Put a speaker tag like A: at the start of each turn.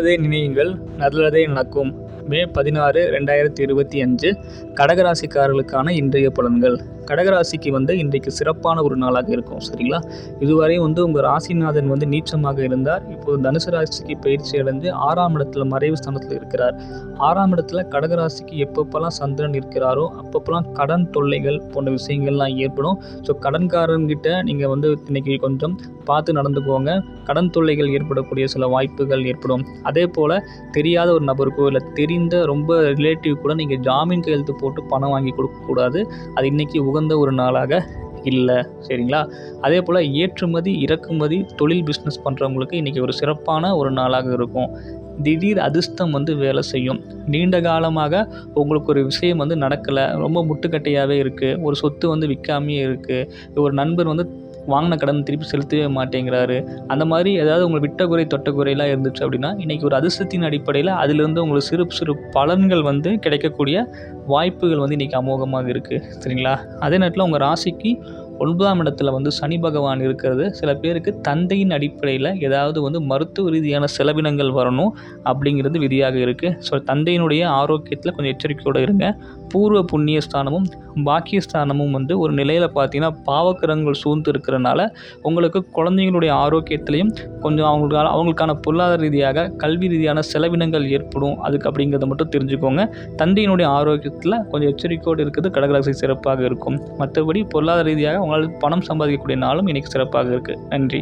A: நல்லதே நினையுங்கள் நல்லதே நடக்கும். மே பதினாறு ரெண்டாயிரத்தி இருபத்தி அஞ்சு கடகராசிக்காரர்களுக்கான இன்றைய பலன்கள். கடகராசிக்கு வந்து இன்றைக்கு சிறப்பான ஒரு நாளாக இருக்கும் சரிங்களா? இதுவரை வந்து உங்கள் ராசிநாதன் வந்து நீச்சமாக இருந்தார். இப்போது தனுசு ராசிக்கு பயிற்சி அடைந்து ஆறாம் இடத்துல மறைவு ஸ்தானத்தில் இருக்கிறார். ஆறாம் இடத்துல கடகராசிக்கு எப்பப்பெல்லாம் சந்திரன் இருக்கிறாரோ அப்பப்பெல்லாம் கடன் தொல்லைகள் போன்ற விஷயங்கள்லாம் ஏற்படும். ஸோ கடன்காரன்கிட்ட நீங்கள் வந்து இன்னைக்கு கொஞ்சம் பார்த்து நடந்துக்கோங்க கடன் தொல்லைகள் ஏற்படக்கூடிய சில வாய்ப்புகள் ஏற்படும். அதே போல் தெரியாத ஒரு நபருக்கோ இல்லை தெரிந்த ரொம்ப ரிலேட்டிவ் கூட நீங்கள் ஜாமீன் கையெழுத்து போட்டு பணம் வாங்கி கொடுக்கக்கூடாது. அது இன்றைக்கி உகந்த ஒரு நாளாக இல்லை சரிங்களா? அதே போல் ஏற்றுமதி இறக்குமதி தொழில் பிஸ்னஸ் பண்ணுறவங்களுக்கு இன்றைக்கி ஒரு சிறப்பான ஒரு நாளாக இருக்கும். திடீர் அதிர்ஷ்டம் வந்து வேலை செய்யும். நீண்ட காலமாக உங்களுக்கு ஒரு விஷயம் வந்து நடக்கலை. ரொம்ப முட்டுக்கட்டையாகவே இருக்குது ஒரு சொத்து வந்து விற்காமையே இருக்குது ஒரு நண்பர் வந்து வாங்கின கடன் திருப்பி செலுத்தவே மாட்டேங்கிறாரு. அந்த மாதிரி ஏதாவது உங்களுக்கு விட்ட குறை தொட்ட குறையெல்லாம் இருந்துச்சு அப்படின்னா இன்றைக்கி ஒரு அதிர்ஷ்டத்தின் அடிப்படையில் அதிலிருந்து உங்களுக்கு சிறு சிறு பலன்கள் வந்து கிடைக்கக்கூடிய வாய்ப்புகள் வந்து இன்றைக்கி அமோகமாக இருக்குது சரிங்களா? அதே நேரத்தில் உங்கள் ராசிக்கு ஒன்பதாம் இடத்துல வந்து சனி பகவான் இருக்கிறது. சில பேருக்கு தந்தையின் அடிப்படையில் ஏதாவது வந்து மருத்துவ ரீதியான செலவினங்கள் வரணும் அப்படிங்கிறது விதியாக இருக்குது ஸோ தந்தையினுடைய ஆரோக்கியத்தில் கொஞ்சம் எச்சரிக்கையோடு இருங்க. பூர்வ புண்ணிய ஸ்தானமும் பாக்கிய ஸ்தானமும் வந்து ஒரு நிலையில் பார்த்தீங்கன்னா பாவக்கிரகங்கள் சூழ்ந்து இருக்கிறனால உங்களுக்கு குழந்தைங்களுடைய ஆரோக்கியத்திலையும் கொஞ்சம் அவங்களுக்கான அவங்களுக்கான பொருளாதார ரீதியாக கல்வி ரீதியான செலவினங்கள் ஏற்படும். அதுக்கு அப்படிங்கிறத மட்டும் தெரிஞ்சுக்கோங்க. தந்தையினுடைய ஆரோக்கியத்தில் கொஞ்சம் எச்சரிக்கையோடு இருக்கிறது கடகராசி சிறப்பாக இருக்கும். மற்றபடி பொருளாதார ரீதியாக அவங்களால் பணம் சம்பாதிக்கக்கூடிய நாளும் இன்றைக்கி சிறப்பாக இருக்குது நன்றி.